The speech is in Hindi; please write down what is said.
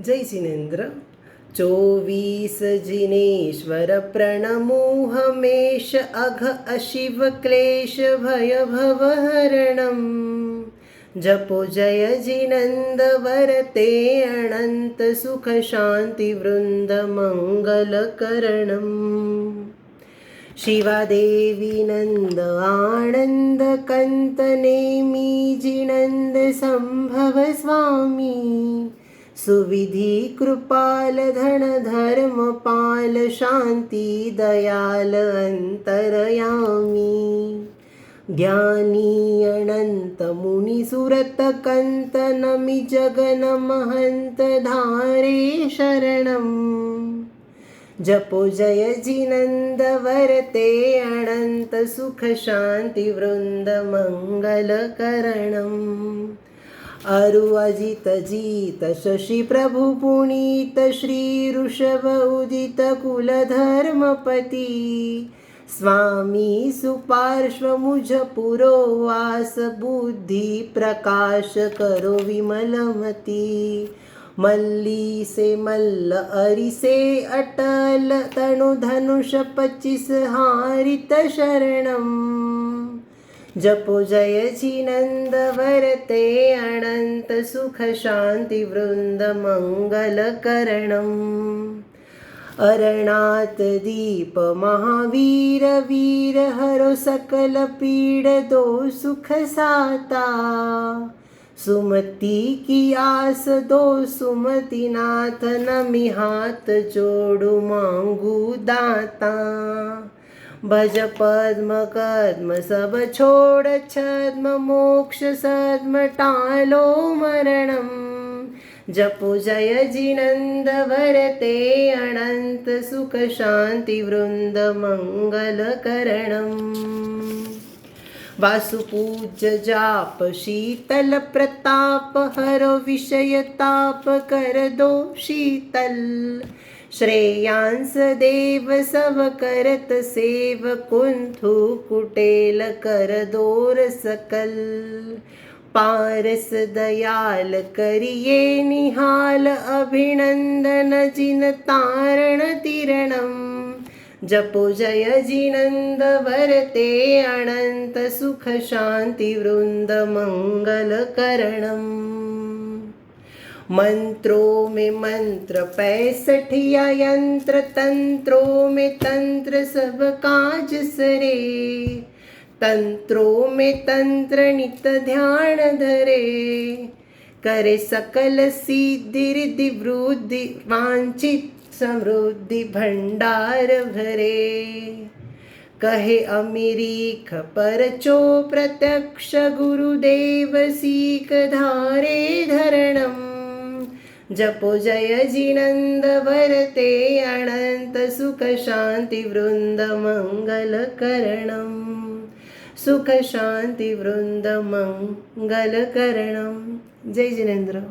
जय जिनेन्द्र चोवीस जिनेश्वर प्रणमोहमेश अघ अशिव क्लेश भय भवहरणम् जपो जय जिनन्द वरते अनन्त सुख शान्ति वृन्द मङ्गलकरणम् शिवादेवी नन्द आनन्द कन्त नेमि जिनन्द सम्भव स्वामी। सुविधि कृपाल धन धर्म पाल शान्ति दयाल अन्तरयामि ज्ञानी अनन्त मुनिसुरत कन्त नमि जगन महन्त धारे शरणम्। जपो जय जिनन्द वरते अनन्त सुख शान्ति अरु अजित शशि प्रभु पुनीत श्री ऋषभ उदित कुलधर्मपति। स्वामी सुपार्श्व मुझ पुरो वास बुद्धि प्रकाश करो विमलमती। मल्ली से मल्ल अरिसे अटल तनु धनुष पच्चीस हारित शरणम्। जपो जय जिनन्द वरते अनन्त सुख शान्ति वृन्द मङ्गलकरणम् अरणात् दीप महावीर वीर हरो सकल पीड दो सुख साता सुमति की आस दो सुमति नाथ नमि हाथ जोड़ू मांगू दाता ભજ, પદ્મ, કદમ સબ છોડ, છદ્મ, મોક્ષ, સદ્મ, ટાલો, મરણમ. જપુ જયજી નંદ વરતે અનંત સુખ શાંતિ વૃંદ, મંગલ કરણમ. વાસુપૂજ્ય જાપ, શીતલ પ્રતાપ, હરો વિષય તાપ, કર દો શીતલ. श्रेयांस देव सब करत सेव कुंथु कुटेल कर दोर सकल। पारस दयाल करिये निहाल अभिनन्दन जिन तारण तिरणम्। जपो जय जिनन्द वरते अनन्त सुख शान्ति वृन्द मङ्गलकरणम् मंत्रों में मंत्र पैसठिया यंत्र, तंत्रों में तंत्र सब काज सरे। तंत्रों में तंत्र नित ध्यान धरे। करे सकल सिद्धि रिद्धि वृद्धि वांछित समृद्धि भंडार भरे। कहे अमिरीख, परचो प्रत्यक्ष गुरुदेव सीख धारे धरणम्। जपो जय जी नंद भरते अनंत सुख शांती वृंद मंगल करणम सुख शांती वृंद मंगल करणम जय जिनेंद्र